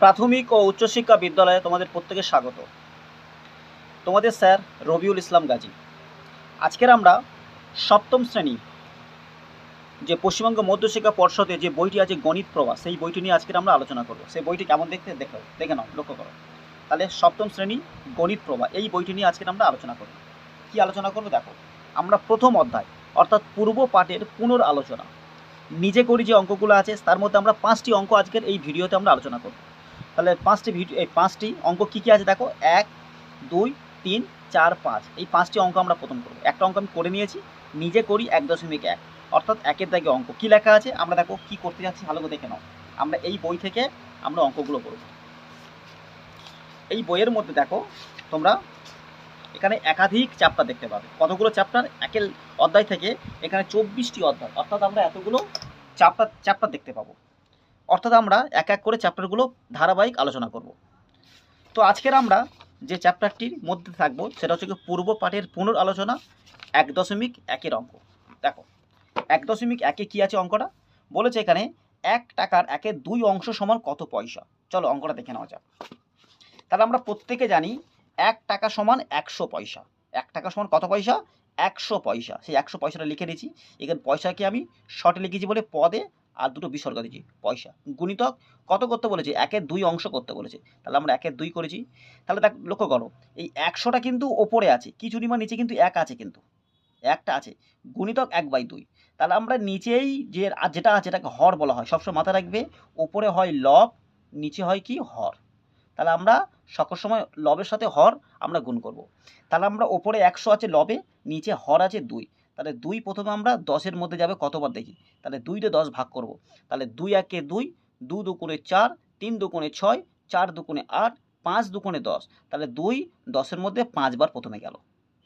প্রাথমিক ও উচ্চশিক্ষা বিদ্যালয়ে তোমাদের প্রত্যেকে স্বাগত। তোমাদের স্যার রবিউল ইসলাম গাজী। আজকের আমরা সপ্তম শ্রেণি যে পশ্চিমবঙ্গ মধ্যশিক্ষা পর্ষদে যে বইটি আছে গণিত প্রভা সেই বইটি নিয়ে আজকের আমরা আলোচনা করব। সেই বইটি কেমন দেখতে? দেখো দেখে নাও, লক্ষ্য করো। তাহলে সপ্তম শ্রেণি গণিত প্রভা এই বইটি নিয়ে আজকের আমরা আলোচনা করব। কি আলোচনা করব? দেখো, আমরা প্রথম অধ্যায়, অর্থাৎ পূর্ব পাঠের পুনর আলোচনা নিজে করি যে অঙ্কগুলো আছে, তার মধ্যে আমরা পাঁচটি অঙ্ক আজকের এই ভিডিওতে আমরা আলোচনা করব। তাহলে পাঁচটি ভিডিও, এই পাঁচটি অঙ্ক কী কী আছে দেখো? এক, দুই, তিন, চার, পাঁচ। এই পাঁচটি অঙ্ক আমরা প্রথম করব। একটা অঙ্ক আমি করে নিয়েছি, নিজে করি এক দশমিক এক। অর্থাৎ একের দাগে অঙ্ক। কী লেখা আছে? আমরা দেখো কী করতে যাচ্ছি, ভালো করে দেখে নাও। আমরা এই বই থেকে আমরা অঙ্কগুলো করব। এই বইয়ের মধ্যে দেখো, তোমরা এখানে একাধিক চ্যাপ্টার দেখতে পাবে। কতগুলো চ্যাপ্টার একের অধ্যায় থেকে এখানে চব্বিশটি অধ্যায়। অর্থাৎ আমরা এতগুলো চ্যাপ্টার চ্যাপ্টার দেখতে পাবো। অর্থাৎ আমরা এক এক করে চ্যাপ্টারগুলো ধারাবাহিক আলোচনা করব। তো আজকের আমরা যে চ্যাপ্টারটির মধ্যে থাকব, সেটা হচ্ছে পূর্ব পাঠের পুনর আলোচনা এক দশমিক একের অঙ্ক। দেখো, এক দশমিক একে কী আছে অঙ্কটা? বলেছে এখানে এক টাকার একের দুই অংশ সমান কত পয়সা? চলো অঙ্কটা দেখে নেওয়া যাক। তাহলে আমরা প্রত্যেকে জানি এক টাকা সমান একশো পয়সা। এক টাকা সমান কত পয়সা? একশো পয়সা। সেই একশো পয়সাটা লিখে দিয়েছি। এখানে পয়সাকে আমি শর্টে লিখেছি বলে পদে আর দুটো বিসর্গ দিয়েছি, পয়সা। গুণিতক কত করতে বলেছে? একের দুই অংশ করতে বলেছে। তাহলে আমরা একের দুই করেছি। তাহলে দেখ, লক্ষ্য করো, এই একশোটা কিন্তু ওপরে আছে, কিছু নিমা নিচে কিন্তু এক আছে কিন্তু, একটা আছে। গুণিতক এক বাই দুই। তাহলে আমরা নিচেই যে যেটা আছে এটাকে হর বলা হয়। সবসময় মাথায় রাখবে, ওপরে হয় লব, নিচে হয় কি? হর। তাহলে আমরা সকল সময় লবের সাথে হর আমরা গুণ করব। তাহলে আমরা ওপরে একশো আছে লবে, নিচে হর আছে দুই। তাহলে দুই প্রথমে আমরা দশের মধ্যে যাবে কতবার দেখি? তাহলে দুইতে দশ ভাগ করব। তাহলে দুই একে দুই, দু দুগুণে চার, তিন দুগুণে ছয়, চার দুগুণে আট, পাঁচ দুগুণে দশ। তাহলে দুই দশের মধ্যে পাঁচবার প্রথমে গেল।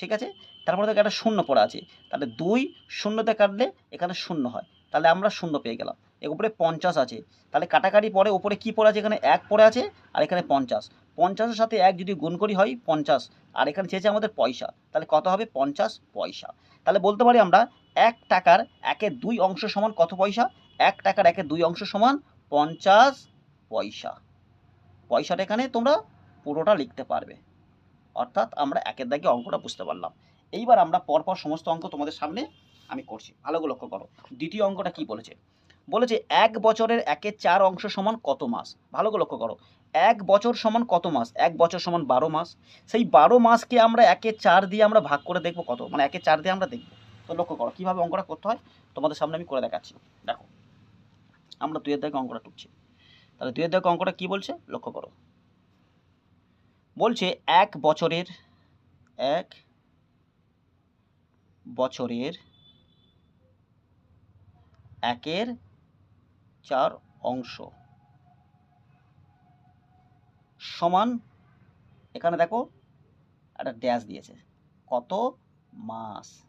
ঠিক আছে? তারপরে দেখো একটা শূন্য পড়ে আছে। তাহলে দুই শূন্যতে কাটলে এখানে শূন্য হয়। তাহলে আমরা শূন্য পেয়ে গেলাম। এর উপরে পঞ্চাশ আছে। তাহলে কাটাকাটি পরে ওপরে কী পড়ে আছে? এখানে এক পড়ে আছে আর এখানে পঞ্চাশ। পঞ্চাশের সাথে এক যদি গুণ করি হয় পঞ্চাশ। আর এখানে চেয়েছে আমাদের পয়সা। তাহলে কত হবে? পঞ্চাশ পয়সা। তাহলে বলতে পারি আমরা এক টাকার একের দুই অংশ সমান কত পয়সা? এক টাকার একের দুই অংশ সমান পঞ্চাশ পয়সা। পয়সাটা এখানে তোমরা পুরোটা লিখতে পারবে। অর্থাৎ আমরা একের দাগে অঙ্কটা বুঝতে পারলাম। এইবার আমরা পরপর সমস্ত অঙ্ক তোমাদের সামনে আমি করছি। ভালো লক্ষ্য করো। দ্বিতীয় অঙ্কটা কি বলেছে? বলেছে এক বছরের একের চার অংশ সমান কত মাস? ভালো লক্ষ্য করো। এক বছর সমান কত মাস? এক বছর সমান বারো মাস। সেই বারো মাসকে আমরা একে চার দিয়ে আমরা ভাগ করে দেখব কত? মানে একে চার দিয়ে আমরা দেখব। তো লক্ষ্য করো, কীভাবে অঙ্কটা করতে হয়? তোমাদের সামনে আমি করে দেখাচ্ছি। দেখো, আমরা দুয়ের দাগে অঙ্কটা টুকছি তাহলে দুয়ের দাগে অঙ্কটা কী বলছে? লক্ষ্য করো। বলছে, এক বছরের এক বছরের একের চার অংশ। সমান, এখানে দেখো একটা ড্যাশ দিয়েছে। কত মাস?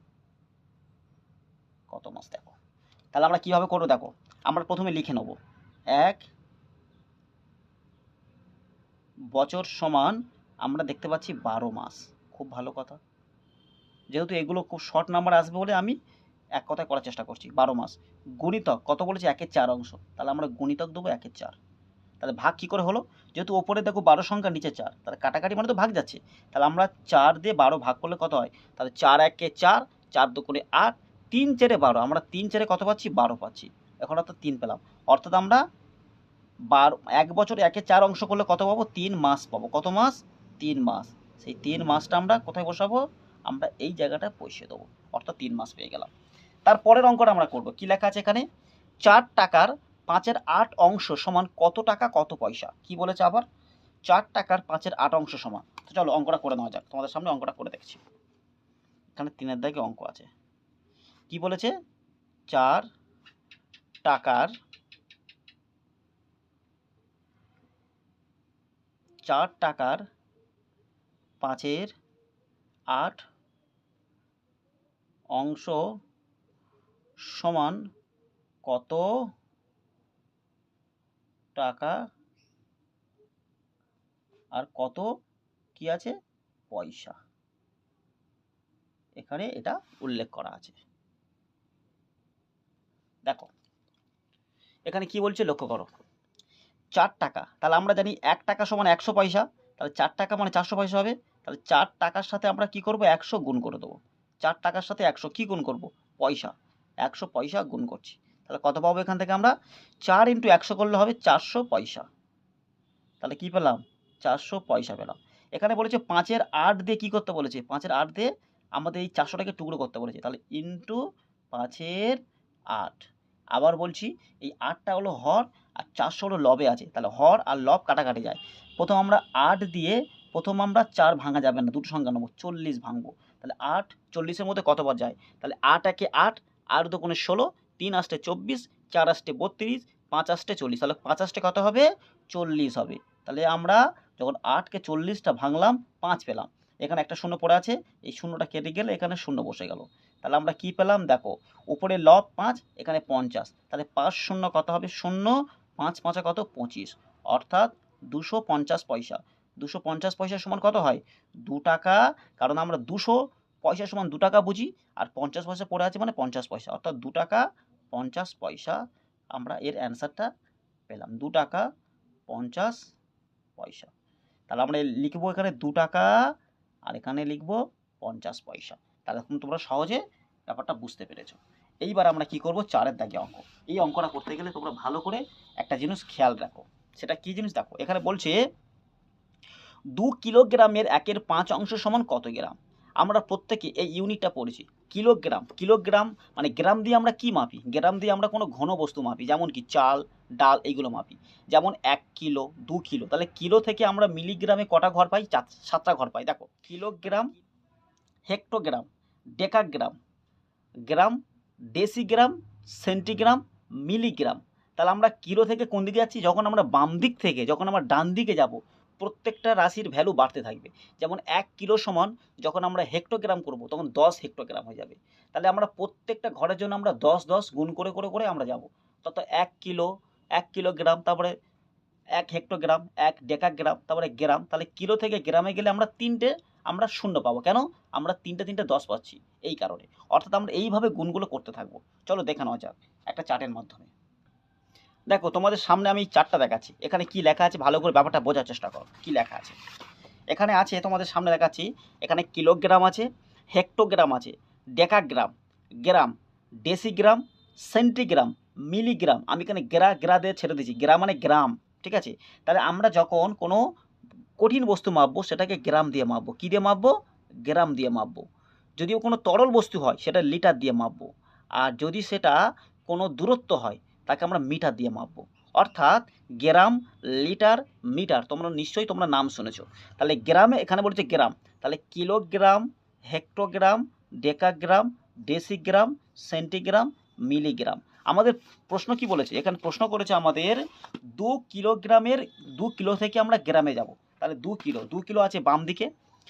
কত মাস দেখো। তাহলে আমরা কীভাবে করব দেখো? আমরা প্রথমে লিখে নেব। এক বছর সমান, আমরা দেখতে পাচ্ছি বারো মাস। খুব ভালো কথা। যেহেতু এগুলো খুব শর্ট নাম্বার আসবে বলে আমি এক কথায় করার চেষ্টা করছি। বারো মাস। গুণিতক, কত বলেছে? একের চার অংশ। তাহলে আমরা গুণিতক দেবো একের চার। তাহলে ভাগ কী করে হলো? যেহেতু ওপরে দেখো বারো সংখ্যা, নিচে চার। তাহলে কাটাকাটি মানে তো ভাগ যাচ্ছে। তাহলে আমরা চার দিয়ে বারো ভাগ করলে কত হয়? তাহলে চার একে চার চার দুগুণে আট, তিন চেরে বারো। আমরা তিন চেরে কত পাচ্ছি? বারো পাচ্ছি। এখন অর্থাৎ তিন পেলাম। অর্থাৎ আমরা বারো, এক বছর একে চার অংশ করলে কত পাবো? তিন মাস পাবো। কত মাস? তিন মাস। সেই তিন মাসটা আমরা কোথায় বসাবো? আমরা এই জায়গাটায় বসিয়ে দেবো। অর্থাৎ তিন মাস পেয়ে গেলাম। তারপরের অঙ্কটা আমরা করব। কি লেখা আছে এখানে? চার টাকার পাঁচের আট অংশ সমান কত টাকা, কত পয়সা? কি বলেছে আবার? চার টাকার পাঁচের আট অংশ সমান। তো চলো অঙ্কটা করে নেওয়া যাক। তোমাদের সামনে অঙ্কটা করে দেখছি। এখানে তিনের দাগে অঙ্ক আছে। কি বলেছে? চার টাকার চার টাকার পাঁচের আট অংশ সমান কত টাকা? আর কত? কি আছে? পয়সা। এখানে এটা উল্লেখ করা আছে। দেখো, এখানে কি বলছে লক্ষ্য করো। চার টাকা। তাহলে আমরা জানি এক টাকা সমান একশো পয়সা। তাহলে চার টাকা মানে চারশো পয়সা হবে। তাহলে চার টাকার সাথে আমরা কি করব? একশো গুণ করে দেবো। চার টাকার সাথে একশো কী গুণ করব? পয়সা। একশো পয়সা গুণ করছি। তাহলে কত পাবো এখান থেকে আমরা? চার ইন্টু একশো করলে হবে চারশো পয়সা। তাহলে কি পেলাম? চারশো পয়সা পেলাম। এখানে বলেছে পাঁচের আট দিয়ে কি করতে বলেছে? পাঁচের আট দিয়ে আমাদের এই চারশোটাকে টুকরো করতে বলেছে। তাহলে ইন্টু পাঁচের আট। আবার বলছি, এই আটটা হলো হর আর চারশো হলো লবে আছে। তাহলে হর আর লব কাটাকাটি যায়। প্রথম আমরা আট দিয়ে, প্রথম আমরা চার ভাঙা যাবে না, দুটো সংখ্যা নেব, চল্লিশ ভাঙবো। তাহলে আট, চল্লিশের মধ্যে কতবার যায়? তাহলে আট একে আট আট দোকানে ষোলো তিন আসতে চব্বিশ, চার আসতে বত্রিশ, পাঁচ আসতে চল্লিশ। তাহলে পাঁচ আসতে কত হবে? চল্লিশ হবে। তাহলে আমরা যখন আটকে চল্লিশটা ভাঙলাম, পাঁচ পেলাম। এখানে একটা শূন্য পড়ে আছে, এই শূন্যটা কেটে গেলে এখানে শূন্য বসে গেল। তাহলে আমরা কি পেলাম? দেখো, উপরে লব পাঁচ, এখানে পঞ্চাশ। তাহলে পাঁচ শূন্য কত হবে? শূন্য, পাঁচ পাঁচা কত? পঁচিশ। অর্থাৎ দুশো পঞ্চাশ পয়সা। দুশো পঞ্চাশ পয়সা সমান কত হয়? দু টাকা। কারণ আমরা দুশো পয়সা সমান দু টাকা বুঝি, আর পঞ্চাশ পয়সা পড়ে আছে মানে পঞ্চাশ পয়সা। অর্থাৎ দু টাকা পঞ্চাশ পয়সা, আমরা এর অ্যান্সারটা পেলাম। দু টাকা পঞ্চাশ পয়সা। তাহলে আমরা লিখব এখানে দু টাকা আর এখানে লিখব পঞ্চাশ পয়সা। তাহলে এখন তোমরা সহজে ব্যাপারটা বুঝতে পেরেছ। এইবার আমরা কি করব? চারের দাগে অঙ্ক। এই অঙ্কটা করতে গেলে তোমরা ভালো করে একটা জিনিস খেয়াল রাখো। সেটা কি জিনিস? দেখো, এখানে বলছে দু কিলোগ্রামের একের পাঁচ অংশ সমান কত গ্রাম? আমরা প্রত্যেকে এই ইউনিটটা পড়েছি। কিলোগ্রাম কিলোগ্রাম মানে গ্রাম দিয়ে আমরা কি মাপি? গ্রাম দিয়ে আমরা কোনো ঘন বস্তু মাপি, যেমন কি চাল, ডাল এইগুলো মাপি। যেমন এক কিলো, দু কিলো, তাহলে কিলো থেকে আমরা মিলিগ্রামে কটা ঘর পাই? সাতটা ঘর পাই। দেখো, kilogram, hectogram, decagram, gram, decigram, centigram, milligram. তাহলে আমরা কিলো থেকে কোন দিকে যাচ্ছি? যখন আমরা বাম দিক থেকে, যখন আমরা ডান দিকে যাব প্রত্যেকটা রাশির ভ্যালু বাড়তে থাকবে। যেমন এক কিলো সমান যখন আমরা হেক্টোগ্রাম করব, তখন দশ হেক্টোগ্রাম হয়ে যাবে। তাহলে আমরা প্রত্যেকটা ঘরের জন্য আমরা দশ দশ গুণ করে করে করে আমরা যাব। তত এক কিলো, এক কিলোগ্রাম, তারপরে এক হেক্টোগ্রাম এক ডেকাগ্রাম তারপরে গ্রাম তাহলে কিলো থেকে গ্রামে গেলে আমরা তিনটে আমরা শূন্য পাবো। কেন? আমরা তিনটে তিনটে দশ পাচ্ছি, এই কারণে। অর্থাৎ আমরা এইভাবে গুণগুলো করতে থাকব। চলো দেখে নেওয়া যাক একটা চার্টের মাধ্যমে। দেখো, তোমাদের সামনে আমি চারটা দেখাচ্ছি। এখানে কি লেখা আছে ভালো করে ব্যাপারটা বোঝার চেষ্টা করো, কি লেখা আছে। এখানে আছে, তোমাদের সামনে দেখাচ্ছি, এখানে কিলোগ্রাম আছে, হেক্টোগ্রাম আছে, decagram, gram, decigram, centigram, milligram. আমি এখানে গ্রা গ্রা দিয়ে ছেড়ে দিয়েছি। গ্রাম মানে গ্রাম, ঠিক আছে? তাহলে আমরা যখন কোনো কঠিন বস্তু মাপবো, সেটাকে গ্রাম দিয়ে মাপবো। কী দিয়ে মাপবো? গ্রাম দিয়ে মাপবো। যদিও কোনো তরল বস্তু হয়, সেটা লিটার দিয়ে মাপবো। আর যদি সেটা কোনো দূরত্ব হয় তাকে আমরা মিটার দিয়ে মাপবো। অর্থাৎ গ্রাম লিটার মিটার, তোমরা নিশ্চয়ই তোমরা নাম শুনেছো। তাহলে গ্রামে, এখানে বলছে গ্রাম, তাহলে kilogram, hectogram, decagram, decigram, centigram, milligram. আমাদের প্রশ্ন কি বলেছে? এখানে প্রশ্ন করেছে আমাদের দু কিলোগ্রামের, দু কিলো থেকে আমরা গ্রামে যাব। তাহলে দু কিলো দু কিলো আছে বাম দিকে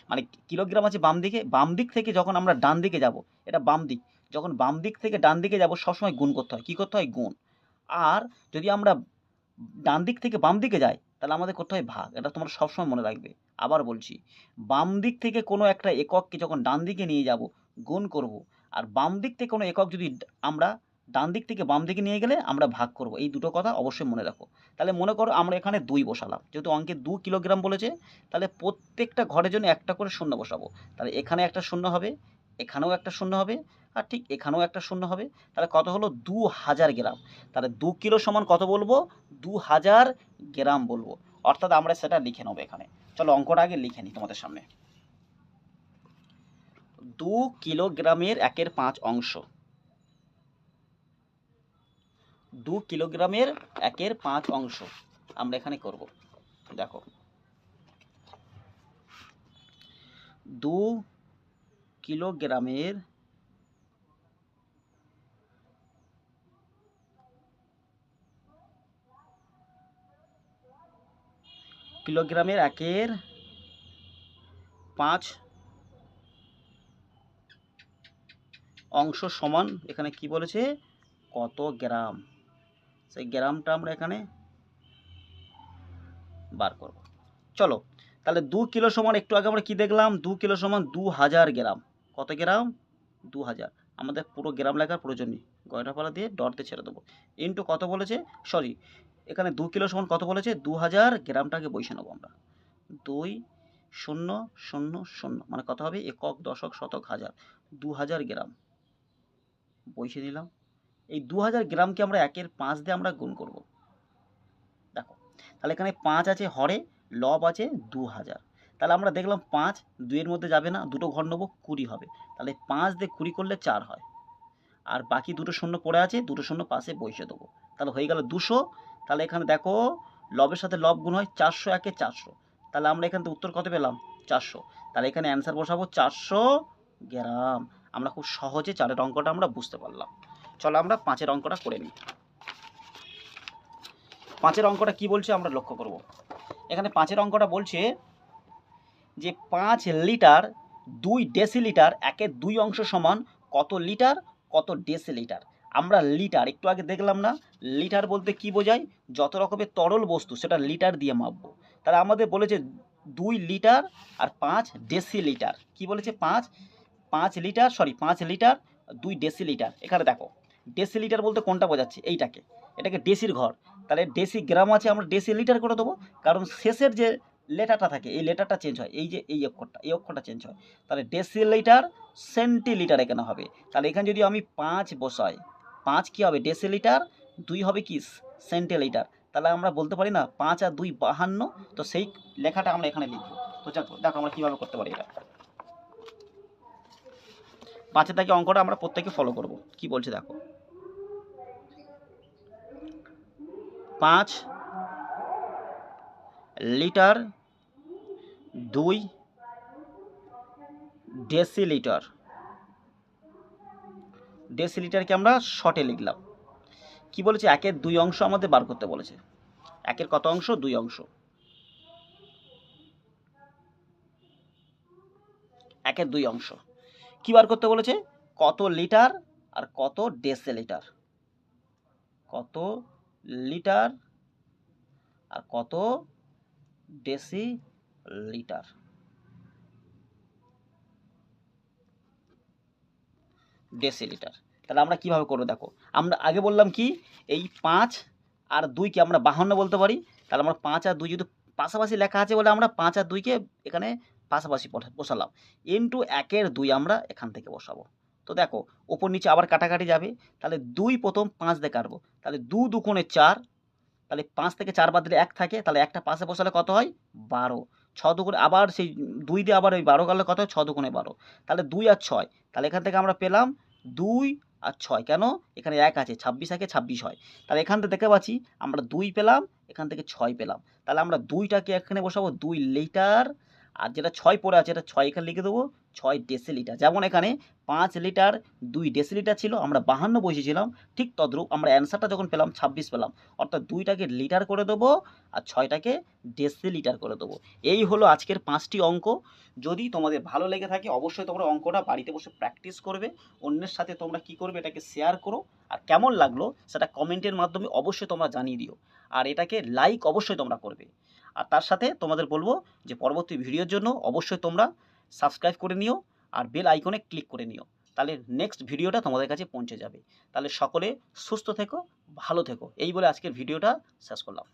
মানে কিলোগ্রাম আছে বাম দিকে, বাম দিক থেকে যখন আমরা ডান দিকে যাব, এটা বাম দিক, যখন বাম দিক থেকে ডান দিকে যাব সবসময় গুণ করতে হয়। কী করতে হয়? গুণ। আর যদি আমরা ডান দিক থেকে বাম দিকে যাই, তাহলে আমাদের করতে হয় ভাগ। এটা তোমরা সবসময় মনে রাখবে। আবার বলছি, বাম দিক থেকে কোনো একটা একককে যখন ডান দিকে নিয়ে যাব, গুণ করব। আর বাম দিক থেকে কোনো একক যদি আমরা ডান দিক থেকে বাম দিকে নিয়ে গেলে আমরা ভাগ করব। এই দুটো কথা অবশ্যই মনে রাখো। তাহলে মনে করো আমরা এখানে দুই বসালাম। যেহেতু অঙ্কে দু কিলোগ্রাম বলেছে, তাহলে প্রত্যেকটা ঘরের জন্য একটা করে শূন্য বসাবো। তাহলে এখানে একটা শূন্য হবে, এখানেও একটা শূন্য হবে আর ঠিক এখানেও একটা শূন্য হবে। তাহলে কত হলো? দু হাজার গ্রাম। তাহলে দু কিলো সমান কত বলব? দু হাজার গ্রাম বলব। অর্থাৎ আমরা সেটা লিখে নেব এখানে। চলো অঙ্কটা আগে লিখে নিই তোমাদের সামনে। দু কিলোগ্রামের একের পাঁচ অংশ। দু কিলোগ্রামের একের পাঁচ অংশ আমরা এখানে করব। দেখো। দু কিলোগ্রামের কিলোগ্রামের একের পাঁচ অংশ সমান, এখানে কি বলেছে? কত গ্রাম? সেই গ্রামটা আমরা এখানে বার করব। চলো, তাহলে দু কিলো সমান, একটু আগে আমরা কি দেখলাম? দু কিলো সমান দু হাজার গ্রাম। কত গ্রাম? দু হাজার। আমাদের পুরো গ্রাম লেখার প্রয়োজন নেই। গয়নাপালা দিয়ে ডট দিয়ে ছেড়ে দেবো। ইন্টু কত বলেছে? সরি এখানে দু কিলো সমান কত বলেছে? দু হাজার গ্রামটাকে বসে নেব আমরা। দুই শূন্য শূন্য শূন্য মানে কত হবে? একক দশক শতক হাজার। দু হাজার গ্রাম। বসে দিলাম। এই দু হাজার গ্রামকে আমরা একের পাঁচ দিয়ে আমরা গুণ করব। দেখো, তাহলে এখানে পাঁচ আছে হরে, লব আছে দু হাজার তাহলে আমরা দেখলাম পাঁচ দুইয়ের মধ্যে যাবে না, দুটো ঘর নেব, কুড়ি হবে। তাহলে পাঁচ দিয়ে কুড়ি করলে চার হয়। আর বাকি দুটো শূন্য পড়ে আছে, দুটো শূন্য পাশে বসে দেবো। তাহলে হয়ে গেল দুশো তাহলে এখানে দেখো, লবের সাথে লব গুণ হয় চারশো একে চারশো। তাহলে আমরা এখান থেকে উত্তর কত পেলাম? চারশো। তাহলে এখানে অ্যান্সার বসাবো চারশো গ্রাম। আমরা খুব সহজে চারের অঙ্কটা আমরা বুঝতে পারলাম। চলো আমরা পাঁচের অঙ্কটা করে নিই। পাঁচের অঙ্কটা কি বলছে আমরা লক্ষ্য করব। এখানে পাঁচের অঙ্কটা বলছে যে পাঁচ লিটার দুই ডেসিলিটার একের দুই অংশ সমান কত লিটার, কত ডেসিলিটার। আমরা লিটার, একটু আগে দেখলাম না? লিটার বলতে কি বোঝায়? যত রকমের তরল বস্তু, সেটা লিটার দিয়ে মাপবো। তাহলে আমাদের বলেছে দুই লিটার আর পাঁচ ডেসি লিটার কি বলেছে পাঁচ? পাঁচ লিটার সরি পাঁচ লিটার, দুই ডেসি লিটার এখানে দেখো ডেসি লিটার বলতে কোনটা বোঝাচ্ছে? এইটাকে। এটাকে ডেসির ঘর। তাহলে ডেসি গ্রাম আছে, আমরা ডেসি লিটার করে দেবো। কারণ শেষের যে লেটারটা থাকে, এই লেটারটা চেঞ্জ হয়। এই যে এই অক্ষরটা এই অক্ষরটা চেঞ্জ হয়। তাহলে ডেসিলিটার সেন্টিলিটার এখানে হবে। তাহলে এখানে যদি আমি পাঁচ বসাই পাঁচ কী হবে? ডেসিলিটার দুই হবে কি? সেন্টিলিটার তাহলে আমরা বলতে পারি না, পাঁচ আর দুই বাহান্ন, তো সেই লেখাটা আমরা এখানে লিখব। তো দেখো আমরা কীভাবে করতে পারি এটা। পাঁচের থেকে অঙ্কটা আমরা প্রত্যেকে ফলো করব। কি বলছে দেখো? পাঁচ লিটার দুই ডেসিলিটার ডেসিলিটারকে আমরা শর্টে লিখলাম। কি বলেছে? একের দুই অংশ আমাদের বার করতে বলেছে। একের কত অংশ? দুই অংশ। একের দুই অংশ। কি বার করতে বলেছে? কত লিটার আর কত ডেসিলিটার কত লিটার আর কত ডেসি লিটার ডেসিলিটার তাহলে আমরা কীভাবে করব? দেখো, আমরা আগে বললাম কি, এই পাঁচ আর দুইকে আমরা বাহান্ন বলতে পারি। তাহলে আমরা পাঁচ আর দুই যদি পাশাপাশি লেখা আছে বলে আমরা পাঁচ আর দুইকে এখানে পাশাপাশি বসা- বসালাম। ইন্টু একের দুই আমরা এখান থেকে বসাবো। তো দেখো, ওপর নিচে আবার কাটাকাটি যাবে। তাহলে দুই প্রথম পাঁচ দিয়ে কাটবো। তাহলে দু দুকোণে চার, তাহলে পাঁচ থেকে চার বাদ দিলে এক থাকে। তাহলে একটা পাশে বসালে কত হয়? বারো। ছ দুগুণে আবার সেই দুই দিয়ে আবার ওই বারো গেলে কত হয়? ছ দুগুণে বারো। তাহলে দুই আর ছয়। তাহলে এখান থেকে আমরা পেলাম দুই আর ছয় কেন? এখানে এক আছে, ছাব্বিশ একে ছাব্বিশ হয়। তাহলে এখান থেকে দেখতে পাচ্ছি, আমরা দুই পেলাম, এখান থেকে ছয় পেলাম। তাহলে আমরা দুইটাকে এখানে বসাবো, দুই লিটার, আর যেটা ছয় পড়ে আছে, এটা ছয় এখানে লিখে দেবো ছয় ডেসিলিটার যেমন এখানে পাঁচ লিটার দুই ডেসিলিটার ছিল, আমরা বাহান্ন বসেছিলাম, ঠিক তদ্রূপ আমরা অ্যান্সারটা যখন পেলাম, ছাব্বিশ পেলাম। অর্থাৎ দুইটাকে লিটার করে দেবো আর ছয়টাকে ডেসিলিটার করে দেবো। এই হলো আজকের পাঁচটি অঙ্ক। যদি তোমাদের ভালো লেগে থাকে, অবশ্যই তোমরা অঙ্কটা বাড়িতে বসে প্র্যাকটিস করবে। অন্যের সাথে তোমরা কি করবে, এটাকে শেয়ার করো। আর কেমন লাগল, সেটা কমেন্টের মাধ্যমে অবশ্যই তোমরা জানিয়ে দিও। আর এটাকে লাইক অবশ্যই তোমরা করবে। আর তার সাথে তোমাদের বলব যে পরবর্তী ভিডিওর জন্য অবশ্যই তোমরা সাবস্ক্রাইব করে নিও আর বেল আইকনে ক্লিক করে নিও। তাহলে নেক্সট ভিডিওটা তোমাদের কাছে পৌঁছে যাবে। তাহলে সকলে সুস্থ থেকো, ভালো থেকো। এই বলে আজকের ভিডিওটা শেষ করলাম।